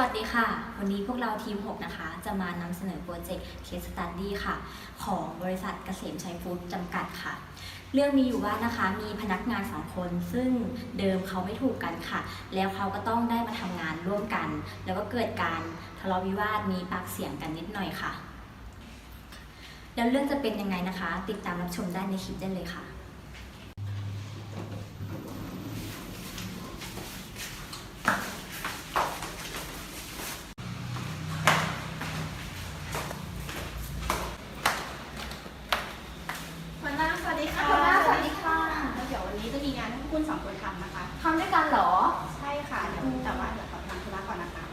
วัสดีค่ะ วันนี้พวกเราทีม 6 นะคะ จะมานำเสนอโปรเจกต์ Case Study ค่ะ ของบริษัทเกษมชัยฟู้ดจำกัดค่ะ เรื่องมีอยู่ว่านะคะมีพนักงานสองคน ซึ่งเดิมเขาไม่ถูกกันค่ะ แล้วเขาก็ต้องได้มาทำงานร่วมกัน แล้วก็เกิดการทะเลาะวิวาทมีปากเสียงกันนิดหน่อยค่ะ แล้วเรื่องจะเป็นยังไงนะคะ ติดตามรับชมได้ในคลิปได้เลยค่ะ หัวหน้าสวัสดีค่ะ หัวหน้าสวัสดีค่ะ เดี๋ยววันนี้จะมีงานให้พวกคุณสองคนทำนะคะ ทำด้วยกันเหรอ ใช่ค่ะ เดี๋ยวแต่ว่าเดี๋ยวขอทำธุระก่อนนะคะ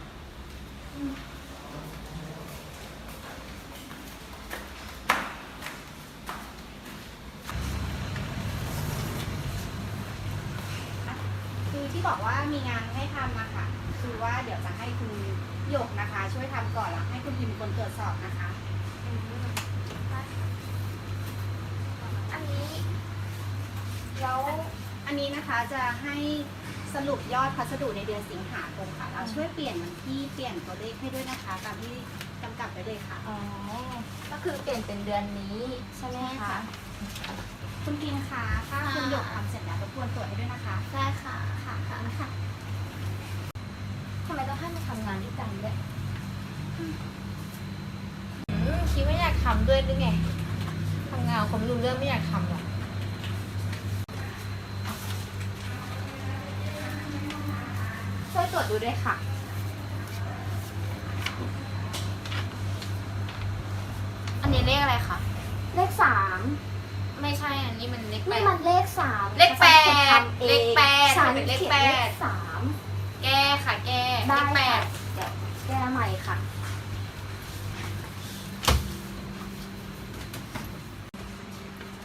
คือที่ บอกว่ามีงานให้ทำนะคะคือว่าเดี๋ยวจะให้คุณหยกนะคะ ช่วยทำก่อนแล้วให้คุณพิมเป็นคนตรวจสอบนะคะ อันนี้ แล้วอันนี้นะคะจะให้สรุปยอดพัสดุในเดือนสิงหาคมค่ะ เราช่วยเปลี่ยนวันที่เปลี่ยนตัวเลขให้ด้วยนะคะตามที่กำกับไว้เลยค่ะ อ๋อ ก็คือเปลี่ยนเป็นเดือนนี้ใช่ไหมใช่คะค่ะ คุณพินคะถ้าคุณหยกทำเสร็จแล้วรบกวนตรวจให้ด้วยนะคะ ได้ค่ะ ค่ะค่ะค่ะทำไมต้องให้มาทำงานด้วยกันด้วยอืมคิดว่าอยากทำด้วยหรือไงทำงานผมรู้เรื่องไม่อยากทำหรอกช่วยตรวจดูด้วยค่ะ อันนี้เลขอะไรคะ เลขสาม ไม่ใช่อันนี้มันเลขแปนี่ด มันเลขสามเลขแปดฉันทำองเลขแปดฉันเป็นเลขเขียนแปดเลขสามแก้ค่ะแก้เลได้ขแปค่ะดเดี๋ยวแก้ใหม่ค่ะ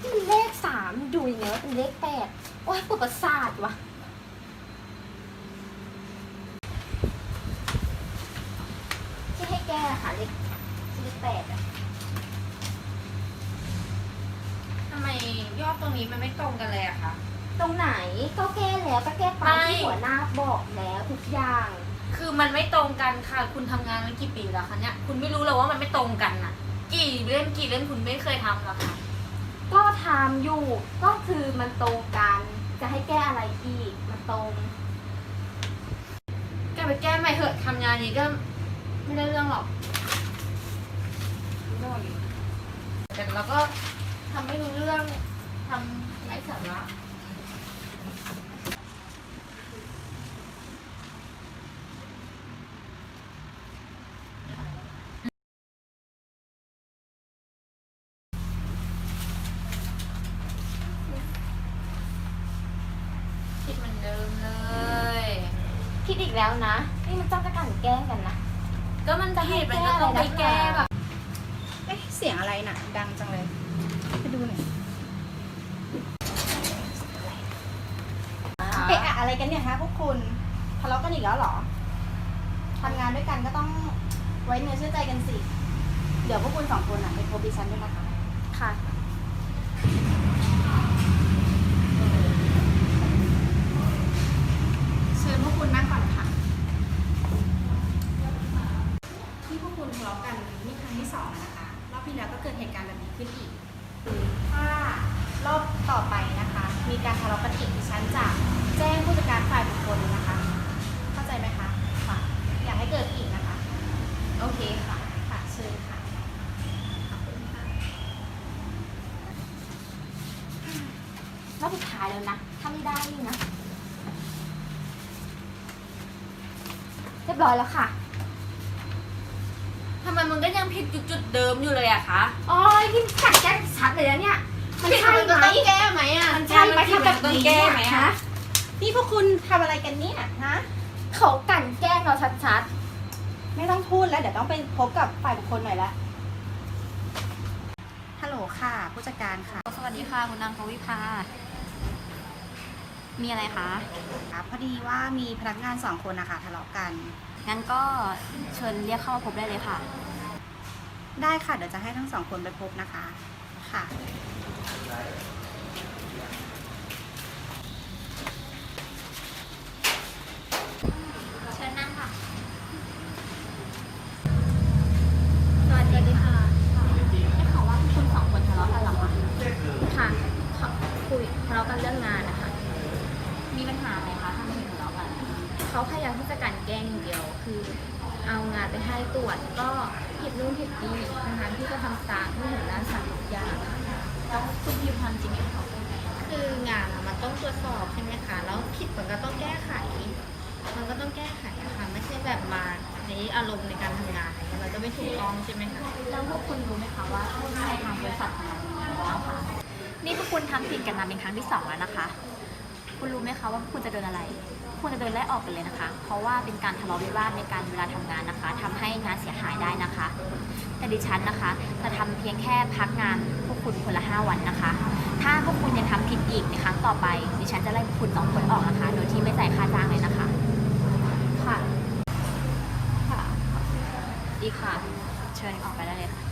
นี่มันเลขสามดูยังไงว่าเป็นเลขแปดโอ้ยปวดประสาทว่ะ ที่ให้แก้ค่ะเลขเลขแปดอะ ทำไม ยอดตรงนี้มันไม่ตรงกันเลยอะคะตรงไหนก็แก้แล้วก็แก้ตามที่ไม่หัวหน้าบอกแล้วทุกอย่าง คือมันไม่ตรงกันค่ะ คุณทำงานมากี่ปีแล้วคะเนี่ย คุณไม่รู้เลยว่ามันไม่ตรงกันน่ะ กี่เล่มกี่เล่มคุณไม่เคยทำหรอคะก็ทำอยู่ก็คือมันตรงกันจะให้แก้อะไรอีกมันตรงแกไปแก้ใหม่เถอะทำงานนี้ก็ไม่ได้เรื่องหรอกไม่ได้แต่เราก็ทำไม่รู้เรื่อง ทำไร้สาระคิดเหมือนเดิมเลย คิดอีกแล้วนะ นี่มันจ้องจะกลั่นแกล้งกันนะ ก็มันผิดมันก็ต้องไปแก้แบบ เอ๊ะเสียงอะไรน่ะ ดังจังเลย ไปดูหน่อยะอะอะไรกันเนี่ยคะพวกคุณทะเลาะกันอีกแล้วเหรอทำงานด้วยกันก็ต้องไว้เนื้อเชื่อใจกันสิ เดี๋ยวพวกคุณสองคนอะไปพบดิฉันด้วยนะคะ ค่ะ เชิญพวกคุณนั่งก่อนค่ะ ที่พวกคุณทะเลาะกันนี่ครั้งที่สองนะคะ รอบที่แล้วก็เกิดเหตุการณ์แบบนี้ขึ้นอีก ถ้ารอบต่อไปนะคะ มีการทะเลาะกันอีกดิฉันจะแจ้งผู้จัดการฝ่ายบุคคลนะคะ เข้าใจไหมคะค่ะอยากให้เกิดอีกนะคะ โอเคค่ะค่ะเชิญค่ะรอบสุดท้ายแล้วนะ ถ้าไม่ได้นี่นะเรียบร้อยแล้วค่ะ ทำไมมันก็ยังผิดจุดๆเดิมอยู่เลยอะคะโอ้ยนี่ก แบบต้องนี้แก้เนี่ยไหมฮะอะนี่พวกคุณทำอะไรกันเนี่ยฮะเขากลั่นแกล้งเราชัดไม่ต้องพูดแล้วเดี๋ยวต้องไปพบกับฝ่ายบุคคลหน่อยละฮัลโหลค่ะผู้จัดการค่ะสวัสดีค่ะ คุณนางพวิภา มีอะไรคะพอดีว่ามีพนักงานสองคนนะคะทะเลาะกัน งั้นก็เชิญเรียกเข้ามาพบได้เลยค่ะ ได้ค่ะเดี๋ยวจะให้ทั้งสองคนไปพบนะคะ ค่ะ คือเอางานไปให้ตรวจก็ผิดนู่นผิดนี่นะคะที่จะทำตามที่เห็นร้านสั่งทุกอย่างแล้วคุณพิมพ์ความจริงให้เขาพูดไหมคืองานอะมันต้องตรวจสอบใช่ไหมคะแล้วผิดมันก็ต้องแก้ไข มันก็ต้องแก้ไขนะคะไม่ใช่แบบมาในอารมณ์ในการทำงานอะไรเงี้ยมันก็ไม่ถูกต้องใช่ไหมคะแล้วพวกคุณรู้ไหมคะว่าในทางบริษัทของเราเป็นยังไงบ้างคะนี่พวกคุณทำผิดกันมาเป็นครั้งที่สองแล้วนะคะ คุณรู้ไหมคะว่าพวกคุณจะโดนอะไร คุณจะโดนไล่ออกไปเลยนะคะ เพราะว่าเป็นการทะเลาะวิวาทในการเวลาทำงานนะคะทำให้งานเสียหายได้นะคะ แต่ดิฉันนะคะจะทำเพียงแค่พักงานพวกคุณคนละ 5 วันนะคะ ถ้าพวกคุณยังทำผิดอีกในครั้งต่อไป ดิฉันจะไล่พวกคุณสองคนออกนะคะ โดยที่ไม่จ่ายค่าจ้างเลยนะคะ ค่ะ ค่ะ ดีค่ะ เชิญออกไปได้เลยค่ะ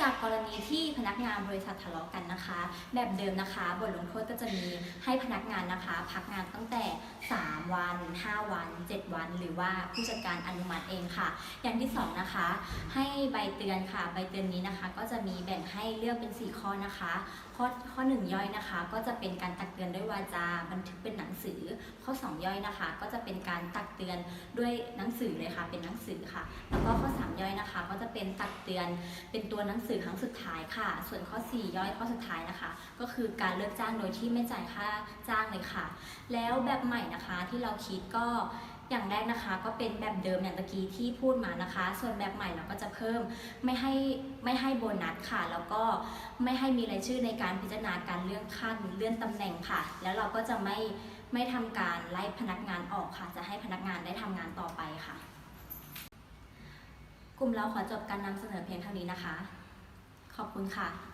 จาก กรณีที่พนักงานบริษัททะเลาะกันนะคะ แบบเดิมนะคะ บทลงโทษก็จะมีให้พนักงานนะคะ พักงานตั้งแต่ 3 วัน 5 วัน 7 วัน หรือว่าผู้จัดการอนุมัติเองค่ะ อย่างที่ 2 นะคะ ให้ใบเตือนค่ะ ใบเตือนนี้นะคะ ก็จะมีแบ่งให้เลือกเป็น 4 ข้อนะคะ ข้อข้อ 1 ย่อยนะคะ ก็จะเป็นการตักเตือนด้วย วาจาบันทึกเป็นหนังสือ ข้อ 2 ย่อยนะคะ ก็จะเป็นการตักเตือนด้วยหนังสือเลยค่ะเป็นหนังสือค่ะ แล้วก็ข้อ 3 ย่อยนะคะ ก็จะเป็นตักเตือนเป็นตัวหนังสือครั้งสุดท้ายค่ะ ส่วนข้อ 4 ย่อยข้อสุดท้ายนะคะ ก็คือการเลิกจ้างโดยที่ไม่จ่ายค่าจ้างเลยค่ะ แล้วแบบใหม่นะคะที่เราคิดก็ อย่างแรกนะคะก็เป็นแบบเดิมอย่างตะกี้ที่พูดมานะคะ ส่วนแบบใหม่เราก็จะเพิ่มไม่ให้ไม่ให้โบนัสค่ะ แล้วก็ไม่ให้มีรายชื่อในการพิจารณาการเลื่อนขั้นเลื่อนตำแหน่งค่ะ แล้วเราก็จะไม่ไม่ทำการไล่พนักงานออกค่ะ จะให้พนักงานได้ทำงานต่อไปค่ะ กลุ่มเราขอจบการนำเสนอเพียงเท่านี้นะคะ ขอบคุณค่ะ